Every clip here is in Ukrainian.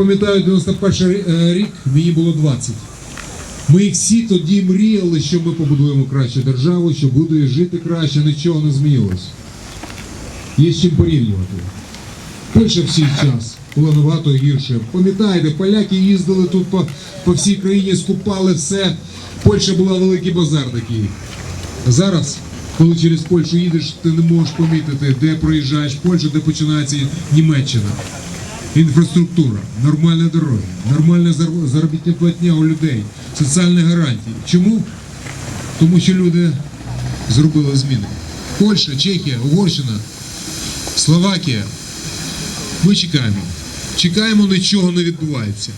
Пам'ятаю, 91 е, рік мені було 20. Ми всі тоді мріяли, що ми побудуємо кращу державу, що буде жити краще, нічого не змінилось. Є з чим порівнювати. Польща в свій час була набагато гірше. Пам'ятаєте, поляки їздили тут по, по всій країні, скупали все. Польща була великий базар такий. А зараз, коли через Польщу їдеш, ти не можеш помітити, де проїжджаєш Польщу, де починається Німеччина. Інфраструктура, нормальні дороги, нормальна заробітна платня у людей, соціальні гарантії. Чому? Тому що люди зробили зміни. Польща, Чехія, Угорщина, Словакія. Ми чекаємо. Чекаємо, нічого не відбувається.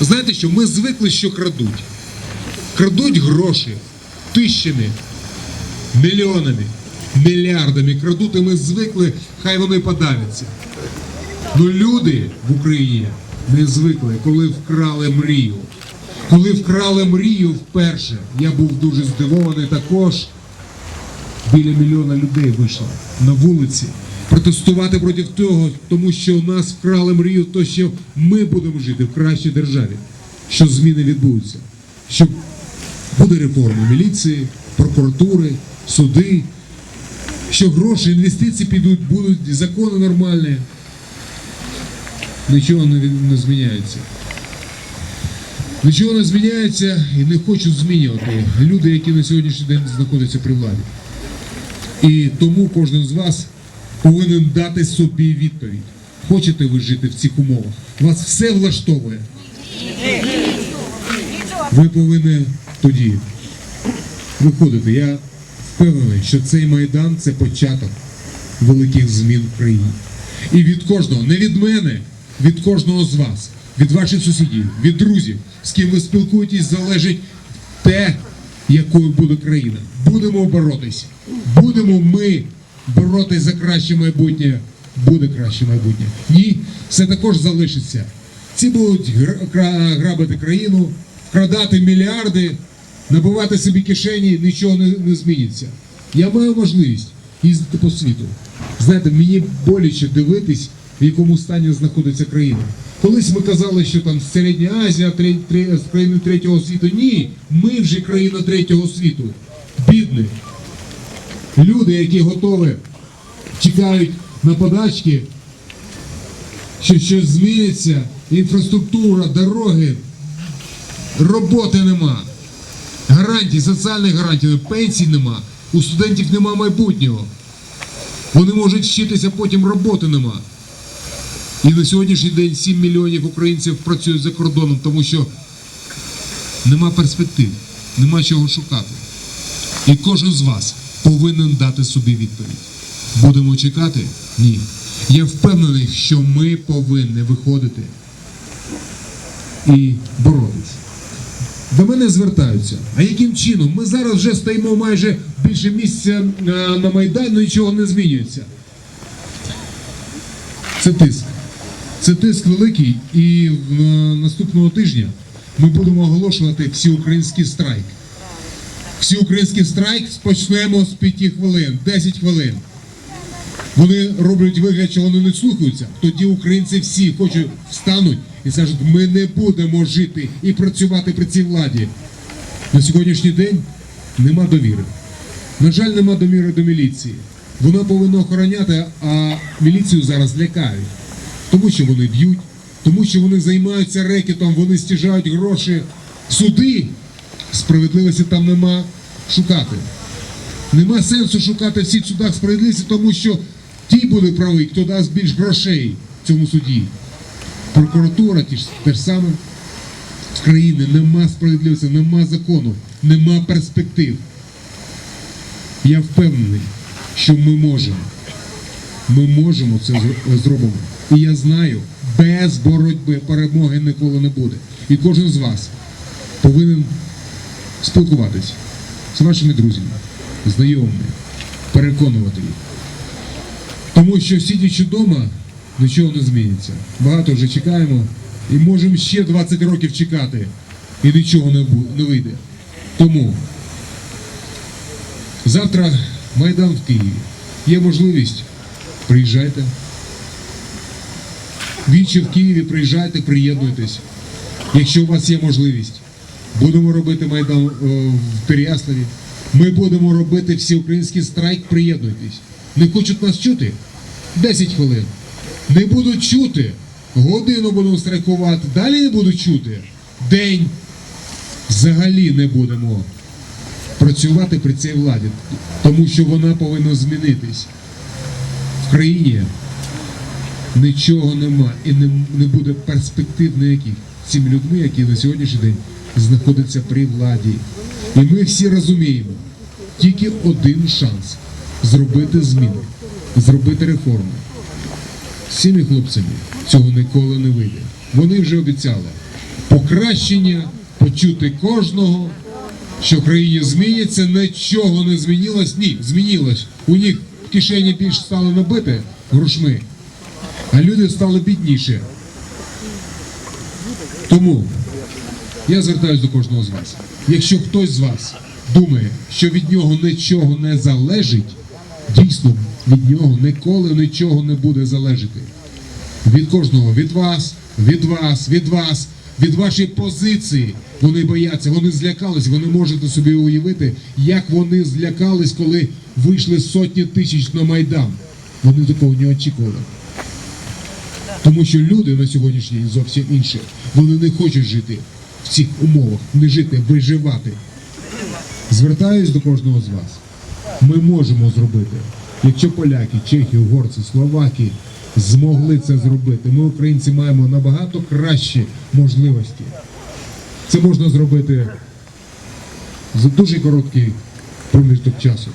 Знаєте що? Ми звикли, що крадуть. Крадуть гроші тисячами, мільйонами, мільярдами крадуть, і ми звикли, хай вони подавляться. Ну люди в Україні не звикли, коли вкрали мрію. Коли вкрали мрію вперше, я був дуже здивований також. Біля мільйона людей вийшло на вулиці протестувати проти того, тому що у нас вкрали мрію, то що ми будемо жити в кращій державі, що зміни відбудуться, що буде реформа міліції, прокуратури, суди, що гроші, інвестиції підуть, будуть закони нормальні. Нічого не, зміняється. Нічого не зміняється і не хочуть змінювати люди, які на сьогоднішній день знаходяться при владі. І тому кожен з вас повинен дати собі відповідь. Хочете ви жити в цих умовах? Вас все влаштовує. Ви повинні тоді виходити. Я впевнений, що цей майдан це початок великих змін в країні. І від кожного, не від мене, від кожного з вас, від ваших сусідів, від друзів, з ким ви спілкуєтесь, залежить те, якою буде країна. Будемо боротись. Будемо ми боротись за краще майбутнє. Буде краще майбутнє. Ні, все також залишиться. Ці будуть грабити країну, вкрадати мільярди, набивати собі кишені, нічого не, не зміниться. Я маю можливість їздити по світу. Знаєте, мені боляче дивитись, в якому стані знаходиться країна. Колись ми казали, що там Середня Азія, країни третього світу. Ні, ми вже країна третього світу. Бідні. Люди, які готові, чекають на подачки, що щось зміниться, інфраструктура, дороги, роботи нема, гарантій, соціальних гарантій, пенсій нема, у студентів нема майбутнього. Вони можуть вчитися, потім роботи нема. І на сьогоднішній день 7 мільйонів українців працюють за кордоном, тому що нема перспектив, нема чого шукати. І кожен з вас повинен дати собі відповідь. Будемо чекати? Ні. Я впевнений, що ми повинні виходити і боротися. До мене звертаються. А яким чином? Ми зараз вже стоїмо майже більше місяця е, на Майдані, нічого не змінюється. Це тиск. Це тиск великий, і в- наступного тижня ми будемо оголошувати всеукраїнський страйк. Всеукраїнський страйк почнемо з 5 хвилин, 10 хвилин. Вони роблять вигляд, що вони не слухаються. Тоді українці всі хочуть встануть і скажуть, ми не будемо жити і працювати при цій владі. На сьогоднішній день нема довіри. На жаль, нема довіри до міліції. Вона повинна охороняти, а міліцію зараз лякають. Тому що вони б'ють, тому що вони займаються рекетом, вони стяжають гроші. Суди справедливості там нема шукати. Нема сенсу шукати в цих судах справедливості, тому що ті буде правий, хто дасть більш грошей цьому суді. Прокуратура ті ж те ж саме. В країні нема справедливості, нема закону, нема перспектив. Я впевнений, що ми можемо. Ми можемо це зро- зробимо. І я знаю, без боротьби перемоги ніколи не буде. І кожен з вас повинен спілкуватись з вашими друзями, знайомими, переконувати їх. Тому що сидячи вдома, нічого не зміниться. Багато вже чекаємо і можемо ще 20 років чекати, і нічого не вийде. Тому завтра Майдан в Києві. Є можливість, приїжджайте. Вічі в Києві приїжджайте, приєднуйтесь. Якщо у вас є можливість, будемо робити майдан е, в Переяславі. Ми будемо робити всеукраїнський страйк, приєднуйтесь. Не хочуть нас чути? 10 хвилин. Не будуть чути. Годину будемо страйкувати. Далі не будуть чути. День. Взагалі не будемо працювати при цій владі, тому що вона повинна змінитись. В країні нічого нема і не, не буде перспектив ніяких цими людьми, які на сьогоднішній день знаходяться при владі. І ми всі розуміємо, тільки один шанс зробити зміни, зробити реформи. З цими хлопцями цього ніколи не вийде. Вони вже обіцяли покращення, почути кожного, що в країні зміниться, нічого не змінилось. Ні, змінилось. У них в кишені більше стало набити грошми, а люди стали бідніше. Тому я звертаюся до кожного з вас. Якщо хтось з вас думає, що від нього нічого не залежить, дійсно від нього ніколи нічого не буде залежати. Від кожного, від вас, від вас, від вас, від вашої позиції. Вони бояться, вони злякались, ви не можете собі уявити, як вони злякались, коли вийшли сотні тисяч на Майдан. Вони такого не очікували. Тому що люди на сьогоднішній день зовсім інші. Вони не хочуть жити в цих умовах, не жити, виживати. Звертаюсь до кожного з вас. Ми можемо зробити. Якщо поляки, чехи, угорці, словаки змогли це зробити, ми, українці, маємо набагато кращі можливості. Це можна зробити за дуже короткий проміжок часу.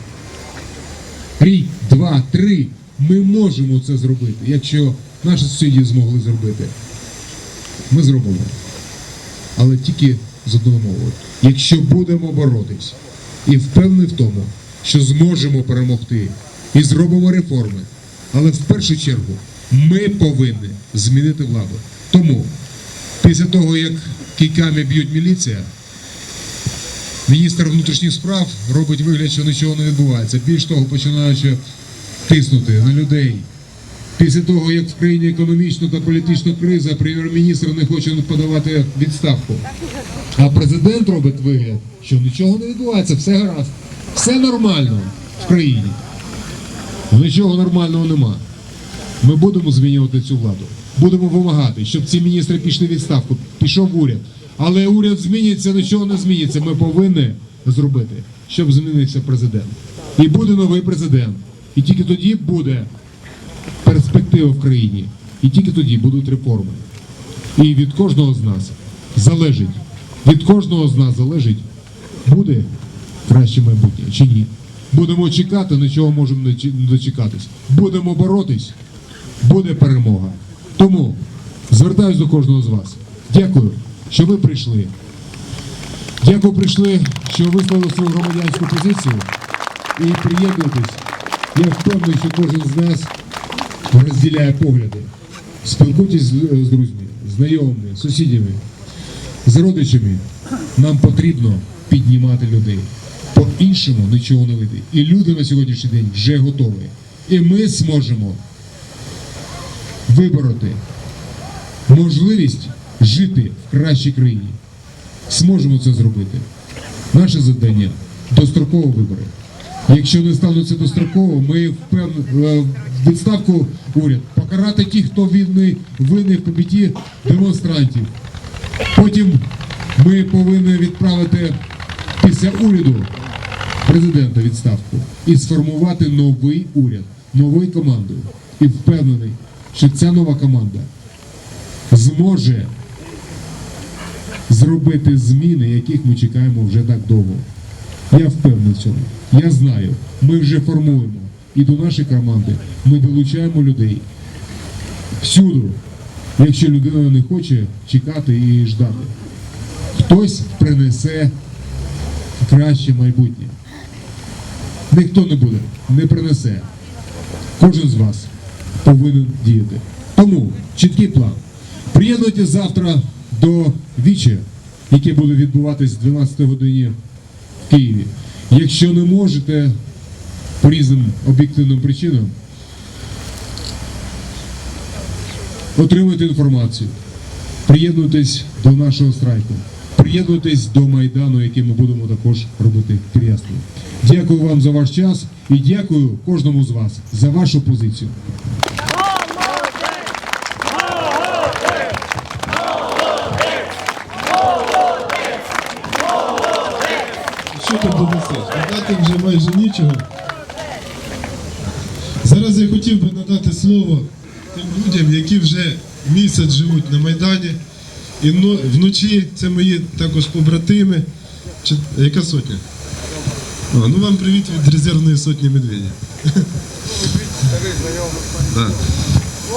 Рік, два, три. Ми можемо це зробити. Якщо наші сусіди змогли зробити, ми зробимо. Але тільки з одною мовою. Якщо будемо боротись і впевнений в тому, що зможемо перемогти і зробимо реформи, але в першу чергу ми повинні змінити владу. Тому після того, як кійками б'ють міліція, міністр внутрішніх справ робить вигляд, що нічого не відбувається. Більш того, починаючи тиснути на людей. Після того, як в країні економічна та політична криза, прем'єр-міністр не хоче подавати відставку. А президент робить вигляд, що нічого не відбувається, все гаразд. Все нормально в країні. Нічого нормального нема. Ми будемо змінювати цю владу. Будемо вимагати, щоб ці міністри пішли в відставку, пішов уряд. Але уряд зміниться, нічого не зміниться. Ми повинні зробити, щоб змінився президент. І буде новий президент. І тільки тоді буде перспектива в країні. І тільки тоді будуть реформи. І від кожного з нас залежить, від кожного з нас залежить, буде краще майбутнє чи ні. Будемо чекати, нічого можемо не дочекатись. Будемо боротись, буде перемога. Тому звертаюсь до кожного з вас. Дякую, що ви прийшли. Дякую, прийшли, що висловили свою громадянську позицію і приєднуйтесь. Я впевнений, що кожен з нас розділяє погляди. Спілкуйтесь з, друзями, знайомими, сусідями, з родичами. Нам потрібно піднімати людей. По-іншому нічого не вийде. І люди на сьогоднішній день вже готові. І ми зможемо вибороти можливість жити в кращій країні. Зможемо це зробити. Наше завдання достроково вибори. Якщо не стануться достроково, ми впевнені в відставку уряд покарати тих, хто винний винний в побитті демонстрантів. Потім ми повинні відправити після уряду президента відставку і сформувати новий уряд, нову команду. І впевнений, що ця нова команда зможе зробити зміни, яких ми чекаємо вже так довго. Я впевнений в цьому. Я знаю, ми вже формуємо. І до нашої команди ми долучаємо людей всюди, якщо людина не хоче чекати і ждати. Хтось принесе краще майбутнє. Ніхто не буде, не принесе. Кожен з вас повинен діяти. Тому чіткий план. Приєднуйтесь завтра до віче, яке буде відбуватись в 12 годині в Києві. Якщо не можете по різним об'єктивним причинам, отримуйте інформацію. Приєднуйтесь до нашого страйку. Приєднуйтесь до Майдану, який ми будемо також робити трясно. Дякую вам за ваш час і дякую кожному з вас за вашу позицію. Що ти донесеш? Додати вже майже нічого. Зараз я хотів би надати слово тим людям, які вже місяць живуть на Майдані. І вно- вночі це мої також побратими. Чи, яка сотня? А, ну вам привіт від резервної сотні медведя. Так.